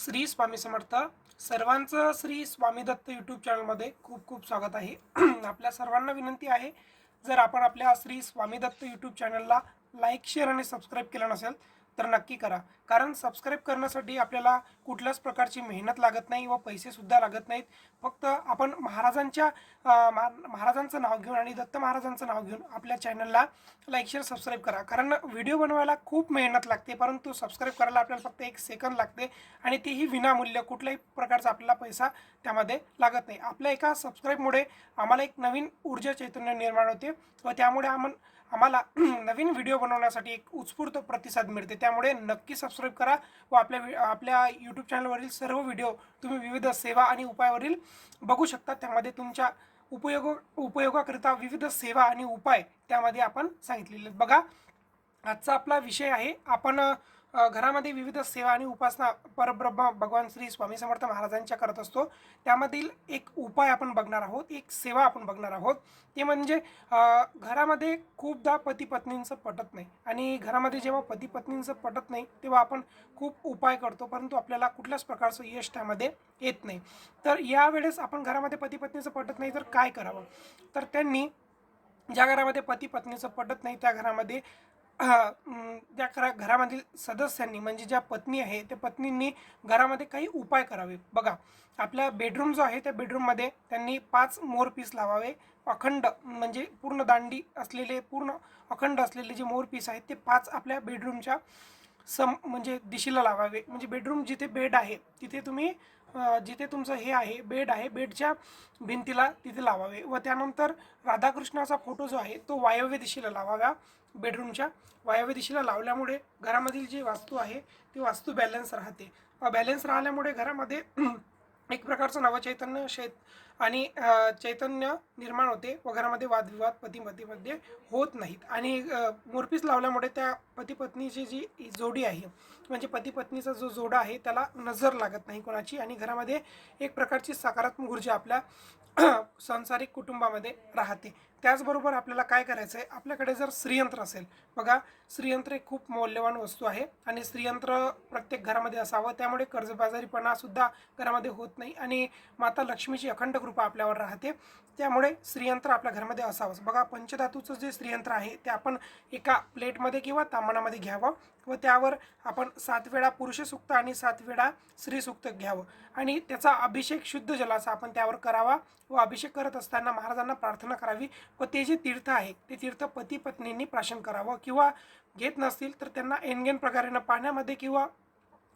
श्री स्वामी समर्थ. सर्वांचं श्री स्वामी दत्त यूट्यूब चॅनलमध्ये खूप खूप स्वागत आहे. आपल्या सर्वांना विनंती आहे जर आपण आपल्या श्री स्वामी दत्त यूट्यूब चॅनलला लाईक शेअर आणि सबस्क्राईब केलं नसेल तर नक्की करा. कारण सबस्क्राईब करण्यासाठी आपल्याला कुठल्याच प्रकारची मेहनत लागत नाही व पैसेसुद्धा लागत नाहीत. फक्त आपण महाराजांच्या महाराजांचं नाव घेऊन आणि दत्त महाराजांचं नाव घेऊन आपल्या चॅनलला लाईक शेअर सबस्क्राईब करा. कारण व्हिडिओ बनवायला खूप मेहनत लागते परंतु सबस्क्राईब करायला आपल्याला फक्त एक सेकंद लागते आणि तेही विनामूल्य. कुठल्याही प्रकारचा आपल्याला पैसा त्यामध्ये लागत नाही. आपल्या एका सबस्क्राईबमुळे आम्हाला एक नवीन ऊर्जा चैतन्य निर्माण होते व त्यामुळे आम्हाला आम्हाला नवीन व्हिडिओ बनवण्यासाठी एक उत्स्फूर्त प्रतिसाद मिळते. त्यामुळे नक्की सबस्क्राईब करा व आपल्या व्हि- आपल्या यूट्यूब चॅनलवरील सर्व व्हिडिओ तुम्ही विविध सेवा आणि उपायावरील बघू शकता. त्यामध्ये तुमच्या उपयोग उपयोगाकरिता विविध सेवा आणि उपाय त्यामध्ये आपण सांगितलेले बघा आजचा आपला विषय आहे आपण घरामध्ये विविध सेवा आणि उपासना परब्रह्म भगवान श्री स्वामी समर्थ महाराजांच्या करत असतो. त्यामधील एक उपाय आपण बघणार आहोत एक सेवा आपण बघणार आहोत. ते म्हणजे घरामध्ये खूपदा पती पत्नींचं पटत नाही. आणि घरामध्ये जेव्हा पती पत्नींचं पटत नाही तेव्हा आपण खूप उपाय करतो परंतु आपल्याला कुठल्याच प्रकारचं यश त्यामध्ये येत नाही. तर यावेळेस आपण घरामध्ये पती पत्नीचं पटत नाही तर काय करावं? तर त्यांनी ज्या घरामध्ये पती पत्नीचं पटत नाही त्या घरामध्ये त्या घरा घरामधील सदस्यांनी म्हणजे ज्या पत्नी आहे त्या पत्नींनी घरामध्ये काही उपाय करावे. बघा आपला बेडरूम जो आहे त्या बेडरूममध्ये त्यांनी पाच मोर पीस लावावे. अखंड म्हणजे पूर्ण दांडी असलेले पूर्ण अखंड असलेले जे मोर पीस आहेत ते पाच आपल्या बेडरूमच्या सम म्हणजे दिशेला लावावे. म्हणजे बेडरूम जिथे बेड आहे तिथे तुम्ही जिथे तुमचं हे आहे बेड आहे बेडच्या भिंतीला तिथे लावावे व त्यानंतर राधाकृष्णाचा फोटो जो आहे तो वायव्य दिशेला लावावा. बेडरूमच्या वायव्य दिशेला लावल्यामुळे घरामधील जी वास्तू आहे ती वास्तू बॅलन्स राहते. बॅलन्स राहिल्यामुळे घरामध्ये एक प्रकारचं नवचैतन्य शेत आणि चैतन्य निर्माण होते व घरामध्ये वादविवाद पती पतीमध्ये होत नाहीत. आणि मोरपीस लावल्यामुळे त्या पती पत्नीची जी जोडी आहे म्हणजे पती पत्नीचा जो जोडा आहे त्याला नजर लागत नाही कोणाची आणि घरामध्ये एक प्रकारची सकारात्मक ऊर्जा आपल्या सांसारिक कुटुंबामध्ये राहते. त्याचबरोबर आपल्याला काय करायचं आहे? आपल्याकडे जर श्रीयंत्र असेल बघा श्रीयंत्र एक खूप मौल्यवान वस्तू आहे आणि श्रीयंत्र प्रत्येक घरामध्ये असावं. त्यामुळे कर्जबाजारीपणा सुद्धा घरामध्ये होत नाही आणि माता लक्ष्मीची अखंड कृपा आपल्यावर राहते. त्यामुळे श्रीयंत्र आपल्या घरामध्ये असावंच बघा पंचधातूचं जे श्रीयंत्र आहे ते आपण एका प्लेटमध्ये किंवा तांबणामध्ये घ्यावं व त्यावर आपण सात वेळा पुरुष सुक्त आणि सात वेळा स्त्री सुक्त घ्यावं. आणि त्याचा अभिषेक शुद्ध जलाचा आपण त्यावर करावा व अभिषेक करत असताना महाराजांना प्रार्थना करावी व ते जे तीर्थ आहे ते तीर्थ पती पत्नींनी प्राशन करावं किंवा घेत नसतील तर त्यांना एनगेन प्रकारेनं पाण्यामध्ये किंवा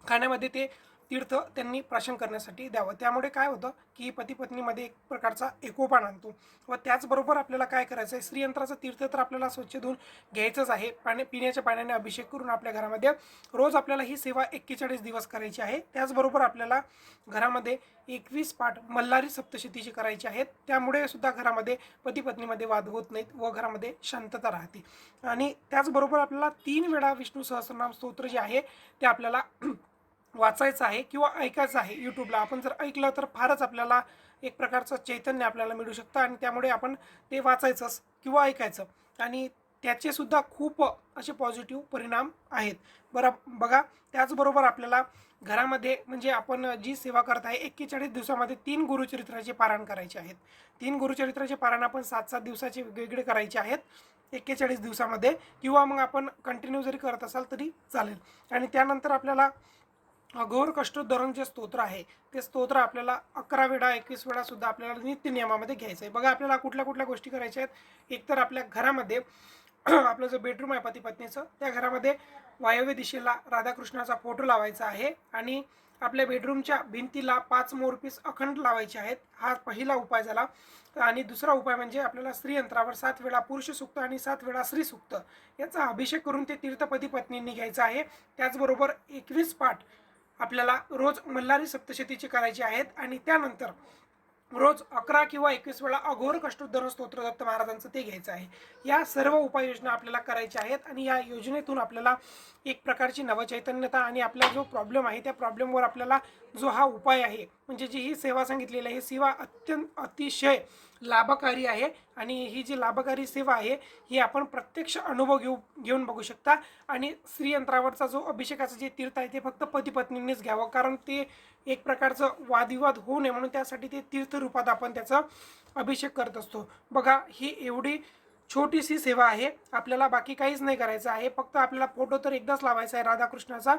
खाण्यामध्ये ते तीर्थ त्यांनी प्राशन करण्यासाठी द्यावं. त्यामुळे काय होतं की पती पत्नीमध्ये एक प्रकारचा एकोपान आणतो. व त्याचबरोबर आपल्याला काय करायचं आहे श्रीयंत्राचं तीर्थ तर आपल्याला स्वच्छ धुवून घ्यायचंच आहे. पाणी पिण्याच्या पाण्याने अभिषेक करून आपल्या घरामध्ये रोज आपल्याला ही सेवा एक्केचाळीस दिवस करायची आहे. त्याचबरोबर आपल्याला घरामध्ये एकवीस पाठ मल्हारी सप्तशतीची करायची आहेत. त्यामुळे सुद्धा घरामध्ये पती पत्नीमध्ये वाद होत नाहीत व घरामध्ये शांतता राहते. आणि त्याचबरोबर आपल्याला तीन वेळा विष्णू सहस्रनाम स्तोत्र जे आहे ते आपल्याला वाचायचं आहे किंवा ऐकायचं आहे यूट्यूबला आपण जर ऐकलं तर फारच आपल्याला एक प्रकारचं चैतन्य आपल्याला मिळू शकतं आणि त्यामुळे आपण ते वाचायचंच किंवा ऐकायचं. आणि त्याचेसुद्धा खूप असे पॉझिटिव्ह परिणाम आहेत. बरं बघा त्याचबरोबर आपल्याला घरामध्ये म्हणजे आपण जी सेवा करत आहे एक्केचाळीस दिवसामध्ये तीन गुरुचरित्राचे पारायण करायचे आहेत. तीन गुरुचरित्राचे पारायण आपण सात सात दिवसाचे वेगवेगळे करायचे आहेत एक्केचाळीस दिवसामध्ये. किंवा मग आपण कंटिन्यू जरी करत असाल तरी चालेल. आणि त्यानंतर आपल्याला अघोर कष्टोद्धरण जे स्तोत्र आहे. ते स्तोत्र आपल्याला अकरा वेळा एकवीस वेळा सुद्धा आपल्याला नित्य नियमामध्ये घ्यायचं आहे बघा आपल्याला कुठल्या कुठल्या गोष्टी करायच्या आहेत. एकतर आपल्या घरामध्ये आपलं जो बेडरूम आहे पती पत्नीचं त्या घरामध्ये वायव्य दिशेला राधाकृष्णाचा फोटो लावायचा आहे आणि आपल्या बेडरूमच्या भिंतीला पाच मोरपीस अखंड लावायचे आहेत. हा पहिला उपाय झाला. आणि दुसरा उपाय म्हणजे आपल्याला स्त्रीयंत्रावर सात वेळा पुरुष सुक्त आणि सात वेळा स्त्री सुक्त याचा अभिषेक करून ते तीर्थपती पत्नींनी घ्यायचं आहे. त्याचबरोबर एकवीस पाठ आपल्याला रोज मल्हारी सप्तशतीची करायची आहेत आणि त्यानंतर रोज अकरा किंवा एकवीस वेळा अघोर कष्टोद्धरण स्तोत्र दत्त महाराजांचं ते घ्यायचं आहे. या सर्व उपाययोजना आपल्याला करायच्या आहेत आणि या योजनेतून आपल्याला एक प्रकारची नवचैतन्यता आणि आपला जो प्रॉब्लेम आहे त्या प्रॉब्लेमवर आपल्याला जो हा उपाय आहे म्हणजे जी ही सेवा सांगितलेली आहे ही सेवा अत्यंत अतिशय लाभकारी आहे आणि ही जी लाभकारी सेवा आहे ही आपण प्रत्यक्ष अनुभव घेऊ घेऊन बघू शकता. आणि श्रीयंत्रावरचा जो अभिषेकाचं जे तीर्थ आहे ते फक्त पती पत्नींनीच घ्यावं कारण ते एक प्रकारचं वादविवाद होऊ नये म्हणून त्यासाठी ते तीर्थ रूपात आपण त्याचा अभिषेक करत असतो. बघा ही एवढी छोटीशी सेवा आहे आपल्याला बाकी काहीच नाही करायचं आहे फक्त आपल्याला फोटो तर एकदाच लावायचा आहे राधाकृष्णाचा.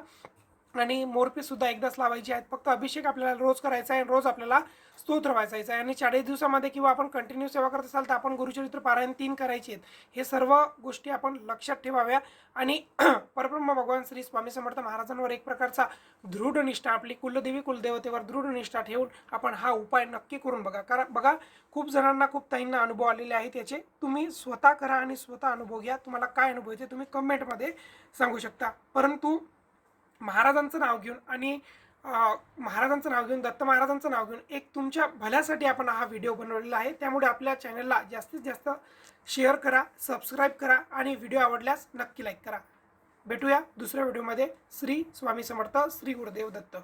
आणि मोरपी सुद्धा एकदाच लावायची आहेत. फक्त अभिषेक आपल्याला रोज करायचा आहे आणि रोज आपल्याला स्तोत्र वाचायचा आहे. आणि चाळीस दिवसामध्ये किंवा आपण कंटिन्यू सेवा करत असाल तर आपण गुरुचरित्र पारायण तीन करायची आहेत. हे सर्व गोष्टी आपण लक्षात ठेवाव्या. आणि परब्रह्म भगवान श्री स्वामी समर्थ महाराजांवर एक प्रकारचा दृढ निष्ठा आपली कुलदेवी कुलदेवतेवर दृढ निष्ठा ठेवून आपण हा उपाय नक्की करून बघा. कारण बघा खूप जणांना खूप ताईंना अनुभव आलेले आहेत. याचे तुम्ही स्वतः करा आणि स्वतः अनुभव घ्या. तुम्हाला काय अनुभव येते तुम्ही कमेंटमध्ये सांगू शकता. परंतु महाराजांचं नाव घेऊन आणि महाराजांचं नाव घेऊन दत्त महाराजांचं नाव घेऊन एक तुमच्या भल्यासाठी आपण हा व्हिडिओ बनवलेला आहे. त्यामुळे आपल्या चॅनलला जास्तीत जास्त शेअर करा सबस्क्राईब करा आणि व्हिडिओ आवडल्यास नक्की लाईक करा. भेटूया दुसऱ्या व्हिडिओमध्ये. श्री स्वामी समर्थ श्री गुरुदेव दत्त.